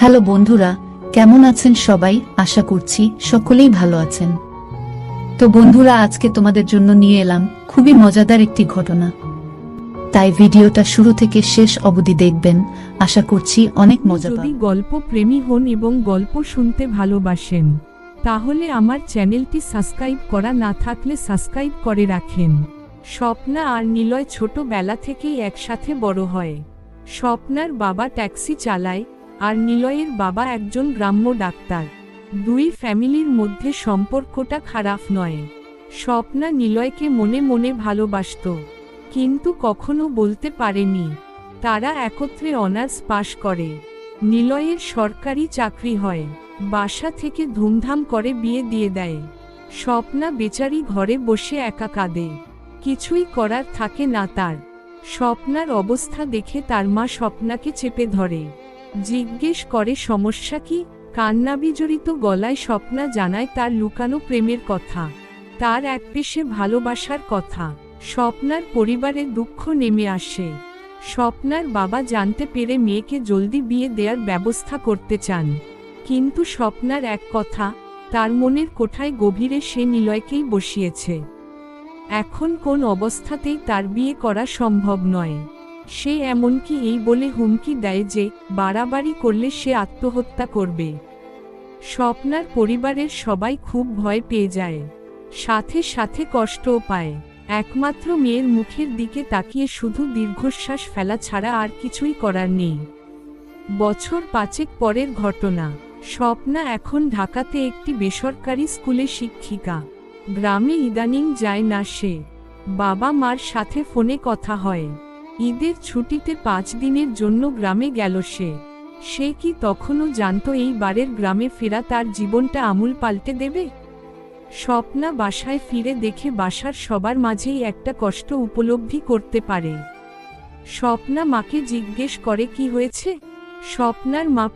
Hello বন্ধুরা, কেমন আছেন সবাই? আশা করছি সকলেই ভালো আছেন। তো বন্ধুরা, আজকে তোমাদের জন্য নিয়ে এলাম খুবই মজাদার একটি ঘটনা। তাই ভিডিওটা শুরু থেকে শেষ অবধি দেখবেন। আশা করছি অনেক মজা যদি গল্প প্রেমী হন এবং গল্প শুনতে ভালোবাসেন, তাহলে আমার চ্যানেলটি সাবস্ক্রাইব করা না থাকলে সাবস্ক্রাইব করে রাখেন। স্বপ্না আর নিলয় ছোটবেলা থেকেই একসাথে বড় হয়। স্বপ্নার বাবা ট্যাক্সি চালায় আর নিলয়ের বাবা একজন গ্রাম্য ডাক্তার। দুই ফ্যামিলির মধ্যে সম্পর্কটা খারাপ নয়। স্বপ্না নিলয়কে মনে মনে ভালোবাসত। কিন্তু কখনো বলতে পারেনি। তারা একত্রে অনার্স পাশ করে। নিলয়ের সরকারি চাকরি হয়। বাসা থেকে ধুমধাম করে বিয়ে দিয়ে দেয়। স্বপ্না বেচারি ঘরে বসে একা কাঁদে। কিছুই করার থাকে না তার। স্বপ্নার অবস্থা দেখে তার মা স্বপ্নাকে চেপে ধরে। জিজ্ঞেস করে, সমস্যা কি? কান্না বিজড়িত গলায় স্বপ্না জানায় তার লুকানো প্রেমের কথা। তার এক পেশে ভালোবাসার কথা। স্বপ্নার পরিবারে দুঃখ নেমে আসে। স্বপ্নার বাবা জানতে পেরে মেয়েকে জলদি বিয়ে দেওয়ার ব্যবস্থা করতে চান। কিন্তু স্বপ্নার এক কথা, তার মনের কোঠায় গভীরে সে নিলয়কেই বসিয়েছে। এখন কোন অবস্থাতেই তার বিয়ে করা সম্ভব নয়। সে এমনকি এই বলে হুমকি দেয় যে বাড়াবাড়ি করলে সে আত্মহত্যা করবে। স্বপ্নার পরিবারের সবাই খুব ভয় পেয়ে যায়। সাথে সাথে কষ্টও পায়। একমাত্র মেয়ের মুখের দিকে তাকিয়ে শুধু দীর্ঘশ্বাস ফেলা ছাড়া আর কিছুই করার নেই। বছর পাঁচেক পরের ঘটনা। স্বপ্না এখন ঢাকাতে একটি বেসরকারি স্কুলে শিক্ষিকা। গ্রামে ইদানিং যায় না সে। বাবা মার সাথে ফোনে কথা হয়। ঈদের ছুটিতে পাঁচ দিনের জন্য গ্রামে গেল সে। সে কি তখনও জানত এই বারের গ্রামে ফেরা তার জীবনটা আমূল পাল্টে দেবে? স্বপ্না বাসায় ফিরে দেখে বাসার সবার মাঝেই একটা কষ্ট উপলব্ধি করতে পারে। স্বপ্না মাকে জিজ্ঞেস করে, কি হয়েছে? স্বপ্নার মা